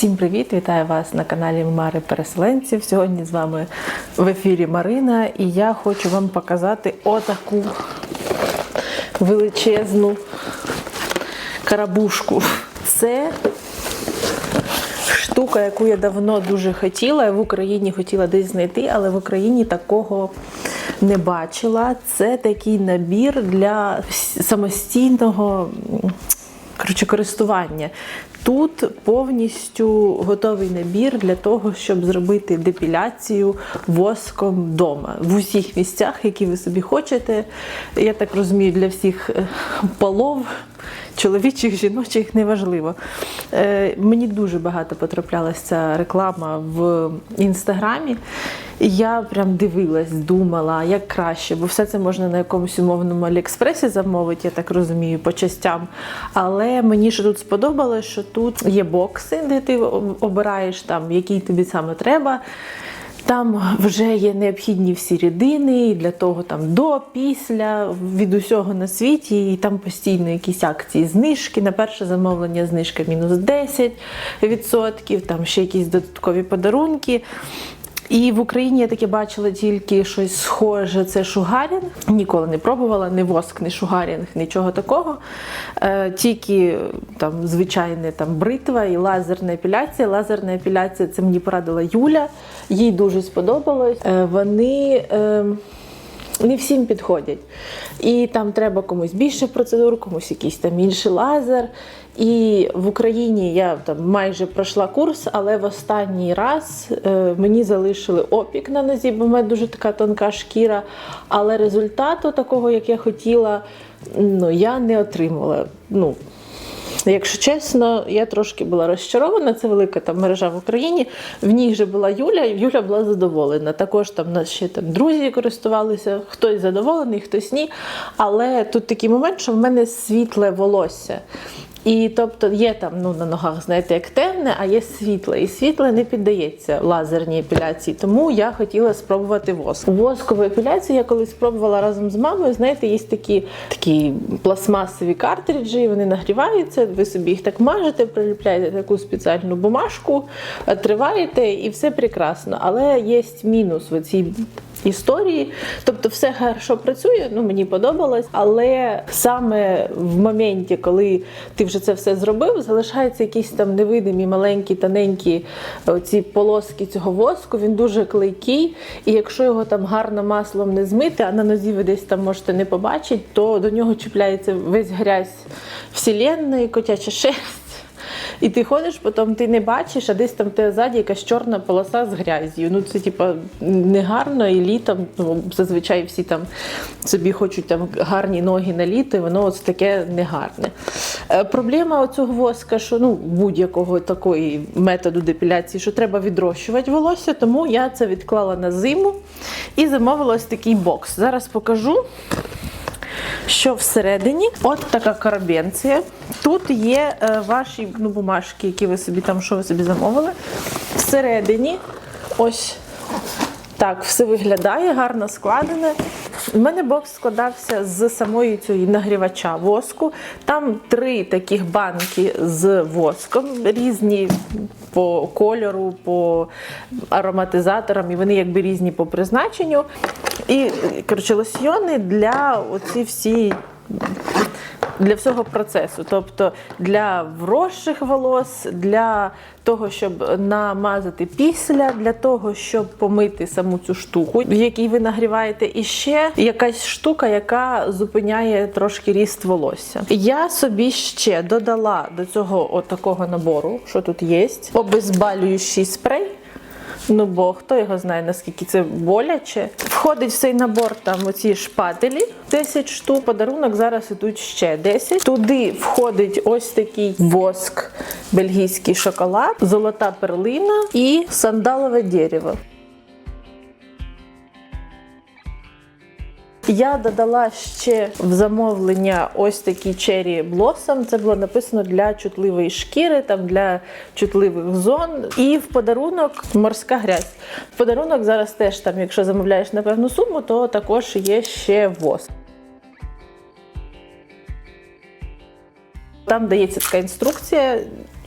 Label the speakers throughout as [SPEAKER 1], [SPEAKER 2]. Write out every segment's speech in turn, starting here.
[SPEAKER 1] Всім привіт! Вітаю вас на каналі Мари Переселенців. Сьогодні з вами в ефірі Марина, і я хочу вам показати отаку величезну карабушку. Це штука, яку я давно дуже хотіла, в Україні хотіла десь знайти, але в Україні такого не бачила. Це такий набір для самостійного коротше, користування. Тут повністю готовий набір для того, щоб зробити депіляцію воском вдома в усіх місцях, які ви собі хочете. Я так розумію, для всіх е, полов. Чоловічих, жіночих неважливо. Е, мені дуже багато потраплялася реклама в інстаграмі. Я прям дивилась, думала, як краще, бо все це можна на якомусь умовному Аліекспресі замовити, я так розумію, по частям. Але мені що тут сподобалось, що тут є бокси, де ти обираєш там, який тобі саме треба. Там вже є необхідні всі рідини для того там до, після, від усього на світі, і там постійно якісь акції, знижки. На перше замовлення знижка мінус 10%, там ще якісь додаткові подарунки. І в Україні я таке бачила тільки щось схоже, це шугарінг. Ніколи не пробувала, ні воск, ні шугарінг, нічого такого. Е, тільки там звичайне там бритва і лазерна епіляція. Лазерна епіляція це мені порадила Юля, їй дуже сподобалось. Е, вони. Не всім підходять. І там треба комусь більше процедур, комусь якийсь там інший лазер. І в Україні я там майже пройшла курс, але в останній раз е, мені залишили опік на нозі, бо в мене дуже така тонка шкіра. Але результату такого, як я хотіла, ну я не отримала. Ну, Якщо чесно, я трошки була розчарована. Це велика там мережа в Україні. В ній вже була Юля, і Юля була задоволена. Також там нас ще там друзі користувалися, хтось задоволений, хтось ні. Але тут такий момент, що в мене світле волосся. І тобто є там ну, на ногах, знаєте, як темне, а є світле. І світле не піддається лазерній епіляції. Тому я хотіла спробувати воск. Воскову епіляцію я колись спробувала разом з мамою. Знаєте, є такі такі пластмасові картриджі, вони нагріваються, ви собі їх так мажете, приліпляєте таку спеціальну бумажку, триваєте і все прекрасно. Але є мінус в цій історії. Тобто, все хорошо працює, ну мені подобалось, але саме в моменті, коли ти вже це все зробив, залишаються якісь там невидимі, маленькі, тоненькі ці полоски цього воску. Він дуже клейкий, і якщо його там гарно маслом не змити, а на нозі ви десь там можете не побачити, то до нього чіпляється весь грязь вселенної, котяча шерсть. І ти ходиш, потім ти не бачиш, а десь там тебе ззаді якась чорна полоса з грязю. Ну це типа негарно, і літом ну, зазвичай всі там собі хочуть там гарні ноги на літо, воно ось таке негарне. Е, Проблема оцього воска, що ну будь-якого такої методу депіляції, що треба відрощувати волосся, тому я це відклала на зиму і замовила ось такий бокс. Зараз покажу що всередині от така карабенція. Тут є е, ваші ну, бумажки, які ви собі там, що ви собі замовили. Всередині ось так все виглядає, гарно складене. У мене бокс складався з самої цієї нагрівача воску. Там три таких банки з воском, різні по кольору, по ароматизаторам, і вони якби різні по призначенню. І коротше, лосьйони для оці всі. Для всього процесу, тобто для вросших волос, для того, щоб намазати після, для того, щоб помити саму цю штуку, в якій ви нагріваєте, і ще якась штука, яка зупиняє трошки ріст волосся. Я собі ще додала до цього от такого набору, що тут є, обезбалюючий спрей. Ну бо хто його знає, наскільки це боляче. Входить в цей набор там оці шпателі, 10 штук. Подарунок зараз ідуть ще 10. Туди входить ось такий воск, бельгійський шоколад, золота перлина і сандалове дерево. Я додала ще в замовлення ось такі Cherry Blossom. Це було написано для чутливої шкіри, там для чутливих зон. І в подарунок морська грязь. В подарунок зараз теж там, якщо замовляєш на певну суму, то також є ще воск. Там дається така інструкція.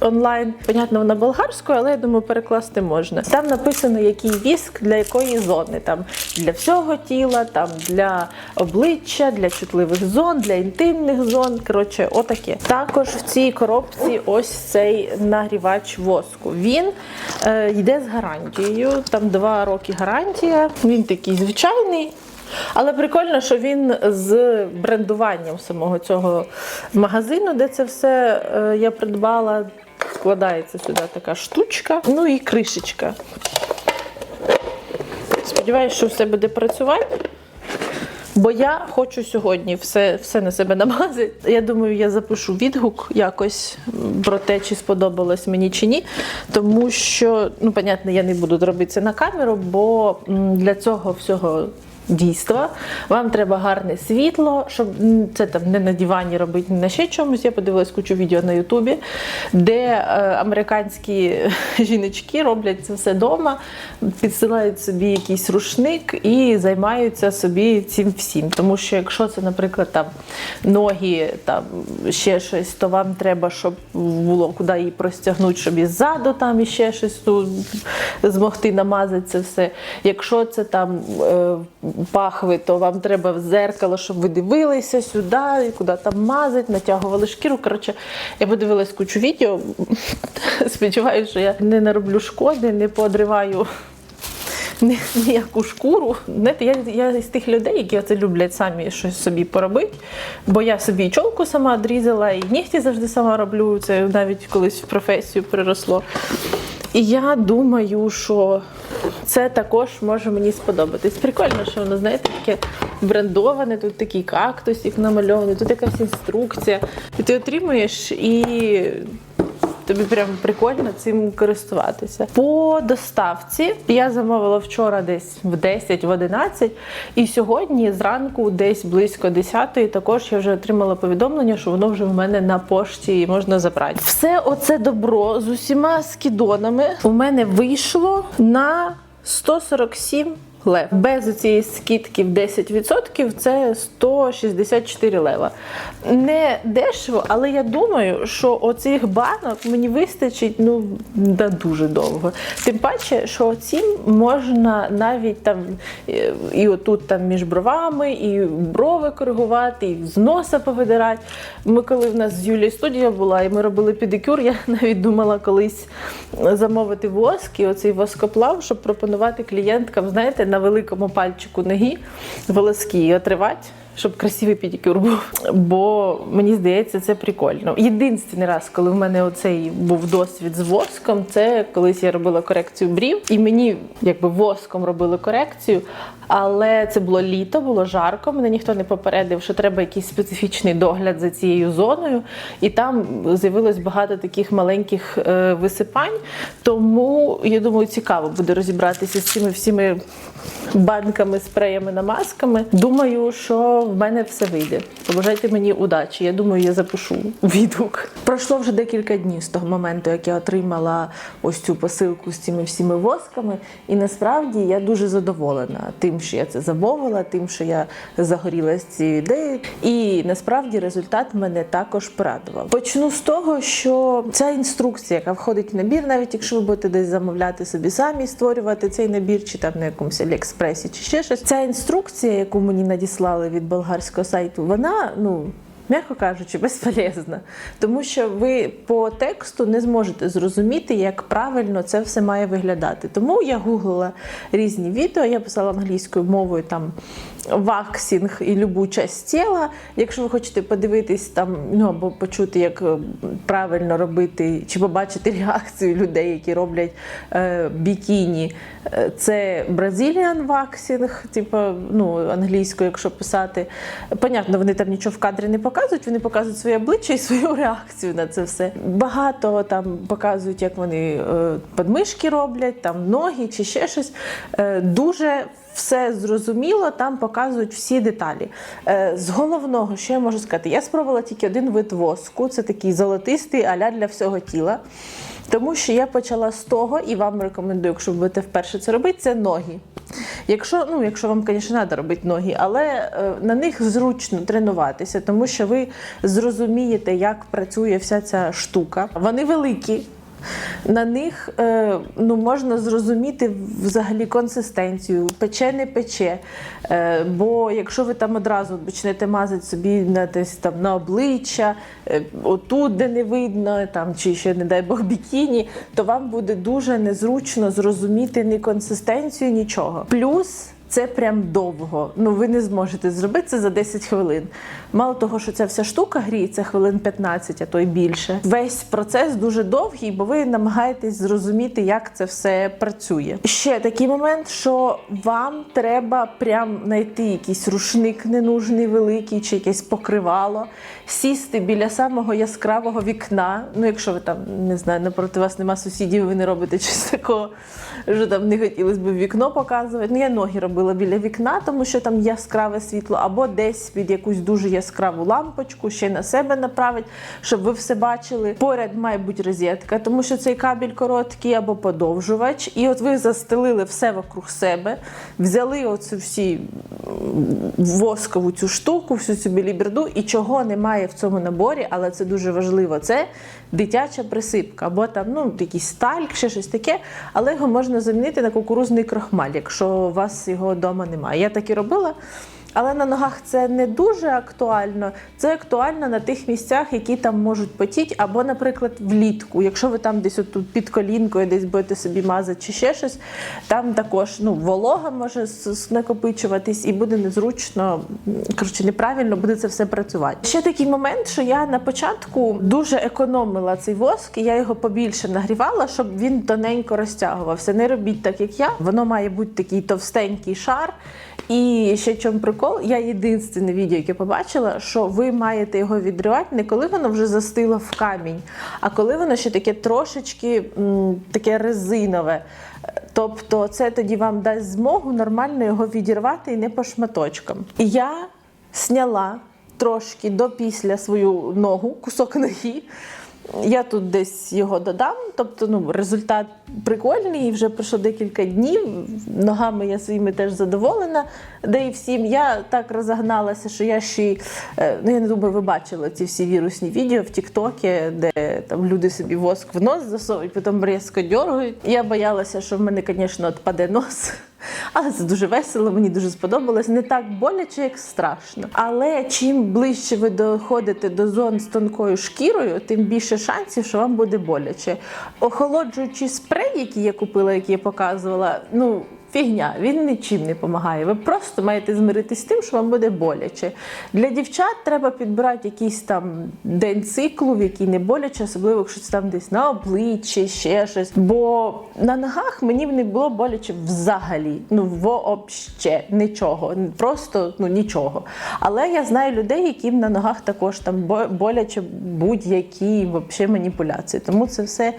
[SPEAKER 1] Онлайн. Понятно, вона болгарською, але я думаю, перекласти можна. Там написано, який віск для якої зони. Там для всього тіла, там для обличчя, для чутливих зон, для інтимних зон. Коротше, отаке. Також в цій коробці ось цей нагрівач воску. Він е, йде з гарантією. Там два роки гарантія. Він такий звичайний. Але прикольно, що він з брендуванням самого цього магазину, де це все е, я придбала. Складається сюди така штучка, ну і кришечка. Сподіваюсь, що все буде працювати. Бо я хочу сьогодні все, все на себе намазати. Я думаю, я запишу відгук якось про те, чи сподобалось мені чи ні. Тому що, ну, понятно, я не буду робити це на камеру, бо для цього всього. Дійства, вам треба гарне світло, щоб це там не на дивані робити, не на ще чомусь. Я подивилась кучу відео на Ютубі, де е, американські жіночки роблять це все вдома, підсилають собі якийсь рушник і займаються собі цим всім. Тому що якщо це, наприклад, там ноги, там ще щось, то вам треба, щоб було куди її простягнути, щоб і ззаду там іще щось ну, змогти намазати це все. Якщо це там е, пахви, то вам треба в зеркало, щоб ви дивилися сюди, куди там мазать, натягували шкіру. Коротше, я подивилась кучу відео. Сподіваюся, що я не нароблю шкоди, не подриваю ні- ніяку шкуру. Знаєте, я, я з тих людей, які це люблять самі щось собі поробити. Бо я собі і чолку сама одрізала, і нігті завжди сама роблю. Це навіть колись в професію приросло. І я думаю, що це також може мені сподобатись. Прикольно, що воно, знаєте, таке брендоване, тут такий кактусик намальований, тут якась інструкція. І ти отримуєш і Тобі прям прикольно цим користуватися. По доставці я замовила вчора десь в 10 в 11, і сьогодні зранку, десь близько 10 також я вже отримала повідомлення, що воно вже в мене на пошті і можна забрати. Все оце добро з усіма скидонами у мене вийшло на 147 лев. Без цієї скидки в 10% це 164 лева. Не дешево, але я думаю, що оцих банок мені вистачить ну на дуже довго. Тим паче, що цим можна навіть там е, і отут там між бровами, і брови коригувати, і з носа повидирати. Ми коли в нас з Юлією студія була, і ми робили педикюр, я навіть думала колись замовити воск і оцей воскоплав, щоб пропонувати клієнткам, знаєте, на великому пальчику ноги волоски і отривати. Щоб красивий педикюр був. Бо мені здається, це прикольно. Єдиний раз, коли в мене оцей був досвід з воском, це колись я робила корекцію брів, і мені якби воском робили корекцію. Але це було літо, було жарко. Мене ніхто не попередив, що треба якийсь специфічний догляд за цією зоною. І там з'явилось багато таких маленьких е, висипань. Тому я думаю, цікаво буде розібратися з цими всіми банками, спреями, намазками. Думаю, що в мене все вийде. Побажайте мені удачі. Я думаю, я запишу відгук. Пройшло вже декілька днів з того моменту, як я отримала ось цю посилку з цими всіми восками. І насправді я дуже задоволена тим, що я це замовила, тим, що я загорілася цією ідеєю. І насправді результат мене також порадував. Почну з того, що ця інструкція, яка входить в набір, навіть якщо ви будете десь замовляти собі самі, створювати цей набір, чи там на якомусь Аліекспресі, чи ще щось. Ця інструкція, яку мені надіслали від болгарського сайту, вона ну. М'яко кажучи, безполезна, тому що ви по тексту не зможете зрозуміти, як правильно це все має виглядати. Тому я гуглила різні відео, я писала англійською мовою там ваксінг і любу часть тіла. Якщо ви хочете подивитись там, ну або почути, як е, правильно робити, чи побачити реакцію людей, які роблять е, бікіні, е, це Brazilian waxing, типу, ну, англійською, якщо писати. Понятно, вони там нічого в кадрі не показують, вони показують своє обличчя і свою реакцію на це все. Багато там показують, як вони е, подмишки роблять, там ноги чи ще щось. Е, дуже все зрозуміло, там показують всі деталі. Е, З головного, що я можу сказати, я спробувала тільки один вид воску, це такий золотистий аля для всього тіла. Тому що я почала з того, і вам рекомендую, якщо будете вперше це робити, це ноги. Якщо, ну, якщо вам, звісно, треба робити ноги, але е, на них зручно тренуватися, тому що ви зрозумієте, як працює вся ця штука. Вони великі. На них е, ну, можна зрозуміти взагалі консистенцію, пече, не пече. Е, бо якщо ви там одразу почнете мазати собі на, десь, там, на обличчя, е, отут, де не видно, там, чи ще, не дай Бог, бікіні, то вам буде дуже незручно зрозуміти ні консистенцію, нічого. Плюс це прям довго. Ну ви не зможете зробити це за 10 хвилин. Мало того, що ця вся штука гріється хвилин 15, а то й більше. Весь процес дуже довгий, бо ви намагаєтесь зрозуміти, як це все працює. Ще такий момент, що вам треба прям знайти якийсь рушник ненужний, великий, чи якесь покривало, сісти біля самого яскравого вікна. Ну, якщо ви там не знаю, напроти вас нема сусідів, ви не робите щось такого, що там не хотілося б вікно показувати. Ну, я ноги робила біля вікна, тому що там яскраве світло, або десь під якусь дуже яскраву лампочку, ще на себе направить, щоб ви все бачили. Поряд має бути розетка, тому що цей кабель короткий або подовжувач. І от ви застелили все вокруг себе, взяли оцю всі воскову цю штуку, всю цю біліберду, і чого немає в цьому наборі, але це дуже важливо. Це дитяча присипка, або там ну, якийсь стальк, ще щось таке, але його можна замінити на кукурузний крахмаль, якщо у вас його вдома немає. Я так і робила. Але на ногах це не дуже актуально. Це актуально на тих місцях, які там можуть потіти, або, наприклад, влітку. Якщо ви там десь отут під колінкою, десь будете собі мазати чи ще щось, там також ну, волога може накопичуватись і буде незручно, коротше, неправильно буде це все працювати. Ще такий момент, що я на початку дуже економила цей воск, і я його побільше нагрівала, щоб він тоненько розтягувався. Не робіть так, як я. Воно має бути такий товстенький шар. І ще чому прикол, я єдине відео, яке побачила, що ви маєте його відривати не коли воно вже застило в камінь, а коли воно ще таке трошечки таке резинове. Тобто це тоді вам дасть змогу нормально його відірвати і не по шматочкам. Я сняла трошки до після свою ногу, кусок ноги. Я тут десь його додам, тобто ну, результат прикольний, вже пройшло декілька днів. Ногами я своїми теж задоволена. Де і всім я так розогналася, що я ще е, ну я не думаю, ви бачили ці всі вірусні відео в Тіктокі, де там люди собі воск в нос засовують, потім різко дергають. Я боялася, що в мене, звісно, відпаде нос. Але це дуже весело, мені дуже сподобалось. Не так боляче, як страшно. Але чим ближче ви доходите до зон з тонкою шкірою, тим більше шансів, що вам буде боляче. Охолоджуючий спрей, який я купила, який я показувала, ну. Фігня, він нічим не допомагає. Ви просто маєте змиритись з тим, що вам буде боляче. Для дівчат треба підбирати якийсь там день циклу, в який не боляче, особливо якщо це там десь на обличчі, ще щось. Бо на ногах мені не було боляче взагалі. Ну, вообще нічого. Просто ну нічого. Але я знаю людей, яким на ногах також там боляче будь-які маніпуляції. Тому це все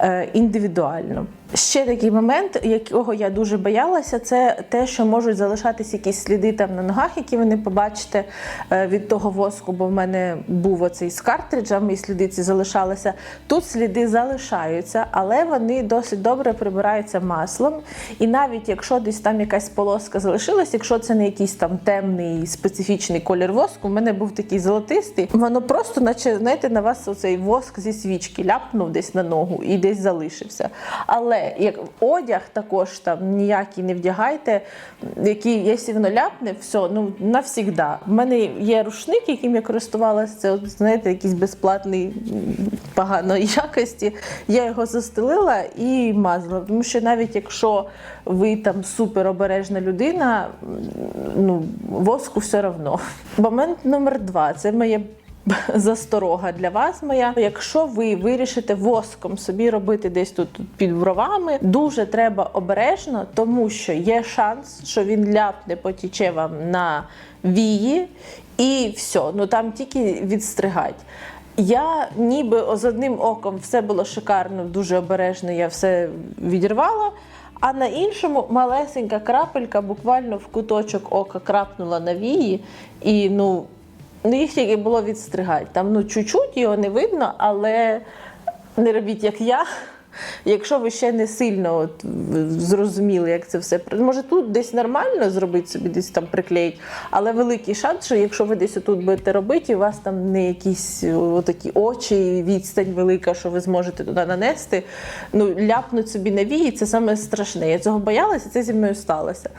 [SPEAKER 1] е, індивідуально. Ще такий момент, якого я дуже боялася, це те, що можуть залишатись якісь сліди там на ногах, які ви не побачите е, від того воску, бо в мене був оцей з картриджами, і сліди ці залишалися. Тут сліди залишаються, але вони досить добре прибираються маслом. І навіть якщо десь там якась полоска залишилась, якщо це не якийсь там темний специфічний колір воску, в мене був такий золотистий, воно просто, наче знаєте, на вас оцей воск зі свічки ляпнув десь на ногу і десь залишився. Але як одяг також там ніякий не вдягайте, який, якщо воно ляпне, все, ну навсігда. У мене є рушник, яким я користувалася, це, знаєте, якийсь безплатний поганої якості. Я його застелила і мазала. Тому що навіть якщо ви там супер обережна людина, ну, воску все одно. Момент номер два це моє засторога для вас моя. Якщо ви вирішите воском собі робити десь тут під бровами, дуже треба обережно, тому що є шанс, що він ляпне, потіче вам на вії, і все. Ну там тільки відстригать. Я ніби з одним оком все було шикарно, дуже обережно, я все відірвала. А на іншому малесенька крапелька буквально в куточок ока крапнула на вії, і ну Ну, їх тільки було відстригати. Там ну чуть-чуть його не видно, але не робіть як я. Якщо ви ще не сильно от, зрозуміли, як це все може тут десь нормально зробити собі, десь там приклеїть, але великий шанс, що якщо ви десь отут будете робити, у вас там не якісь о, отакі очі, відстань велика, що ви зможете туди нанести, ну ляпнуть собі на вії, це саме страшне. Я цього боялася, це зі мною сталося.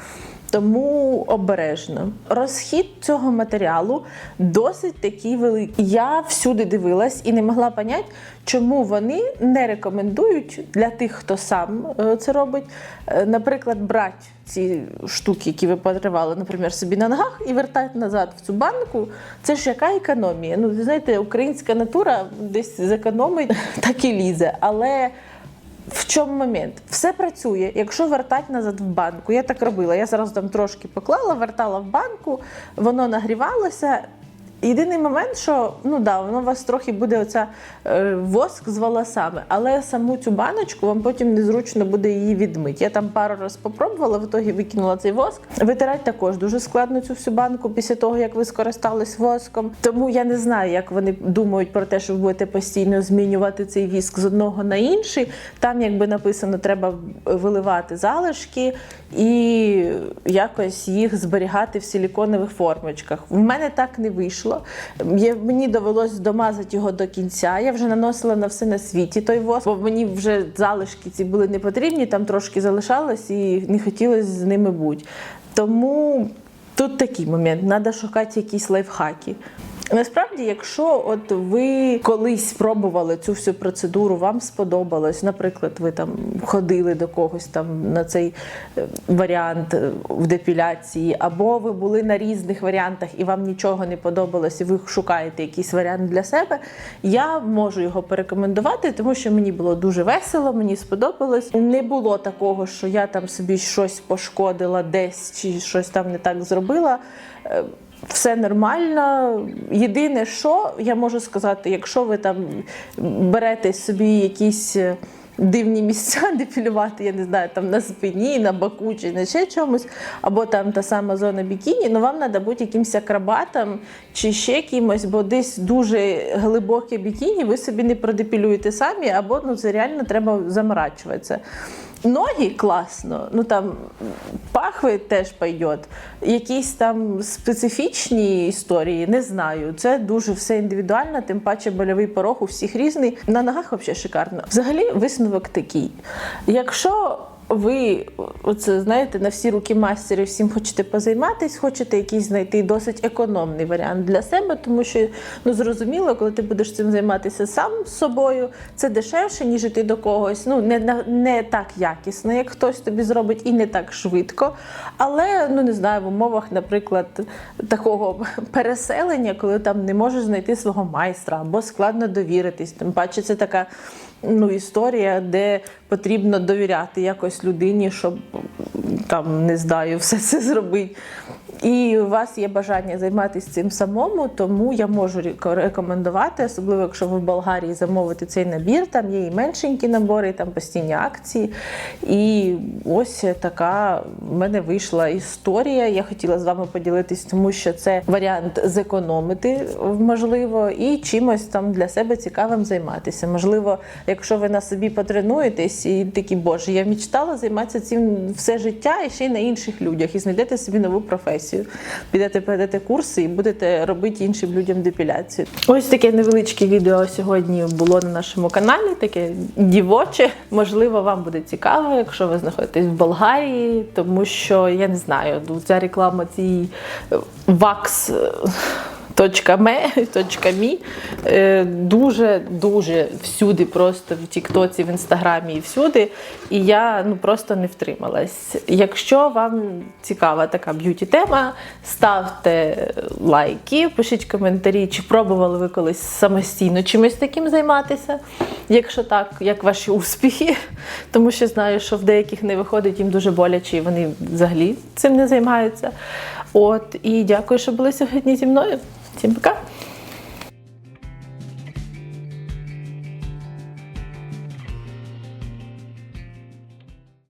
[SPEAKER 1] Тому обережно. Розхід цього матеріалу досить такий великий. Я всюди дивилась і не могла поняти, чому вони не рекомендують для тих, хто сам е, це робить, е, наприклад, брати ці штуки, які ви потривали, наприклад, собі на ногах, і вертати назад в цю банку. Це ж яка економія? Ну, ви знаєте, українська натура десь зекономить, так і лізе. Але в чому момент? Все працює. Якщо вертати назад в банку, я так робила. Я зараз там трошки поклала, вертала в банку, воно нагрівалося. Єдиний момент, що ну да, воно у вас трохи буде оця е, воск з волосами, але саму цю баночку вам потім незручно буде її відмити. Я там пару разів спробувала, в ітогі викинула цей воск. Витирати також дуже складно цю всю банку після того, як ви скористались воском. Тому я не знаю, як вони думають про те, що ви будете постійно змінювати цей віск з одного на інший. Там, якби написано, треба виливати залишки і якось їх зберігати в силіконових формочках. В мене так не вийшло. Я, мені довелось домазати його до кінця. Я вже наносила на все на світі той воск, бо мені вже залишки ці були не потрібні, там трошки залишалось і не хотілося з ними бути. Тому тут такий момент, треба шукати якісь лайфхаки. Насправді, якщо от ви колись спробували цю всю процедуру, вам сподобалось, наприклад, ви там ходили до когось там на цей е, варіант е, в депіляції, або ви були на різних варіантах і вам нічого не подобалось, і ви шукаєте якийсь варіант для себе, я можу його порекомендувати, тому що мені було дуже весело, мені сподобалось. Не було такого, що я там собі щось пошкодила десь чи щось там не так зробила. Все нормально. Єдине, що я можу сказати, якщо ви там берете собі якісь е, дивні місця депілювати, я не знаю, там на спині, на боку чи на ще чомусь, або там та сама зона бікіні, ну вам треба бути якимось акробатом чи ще кимось, бо десь дуже глибоке бікіні ви собі не продепілюєте самі, або ну це реально треба заморачуватися. Ноги класно, ну там пахви теж пойдет. Якісь там специфічні історії, не знаю. Це дуже все індивідуально, тим паче больовий порог у всіх різний. На ногах взагалі шикарно. Взагалі, висновок такий. Якщо ви оце знаєте на всі руки мастери, всім хочете позайматись, хочете якийсь знайти досить економний варіант для себе, тому що ну зрозуміло, коли ти будеш цим займатися сам з собою, це дешевше, ніж іти до когось. Ну не, не так якісно, як хтось тобі зробить, і не так швидко. Але ну не знаю, в умовах, наприклад, такого переселення, коли там не можеш знайти свого майстра або складно довіритись. Тим паче, це така ну, історія, де потрібно довіряти якось людині, щоб там не знаю, все це зробити. І у вас є бажання займатися цим самому, тому я можу реко- рекомендувати, особливо якщо ви в Болгарії замовите цей набір. Там є і меншенькі набори, і там постійні акції. І ось така в мене вийшла історія. Я хотіла з вами поділитись, тому що це варіант зекономити можливо, і чимось там для себе цікавим займатися. Можливо, якщо ви на собі потренуєтесь і такі, боже, я мечтала займатися цим все життя і ще й на інших людях, і знайдете собі нову професію. Підете, передати курси і будете робити іншим людям депіляцію. Ось таке невеличке відео сьогодні було на нашому каналі, таке дівоче. Можливо, вам буде цікаво, якщо ви знаходитесь в Болгарії, тому що я не знаю, ну, ця реклама цієї вакс. Точка ме, точка мі е, дуже дуже всюди, просто в Тіктоці, в інстаграмі і всюди. І я ну просто не втрималась. Якщо вам цікава така б'юті тема, ставте лайки, пишіть коментарі, чи пробували ви колись самостійно чимось таким займатися. Якщо так, як ваші успіхи, тому що знаю, що в деяких не виходить їм дуже боляче, і вони взагалі цим не займаються. От і дякую, що були сьогодні зі мною. Всім пока!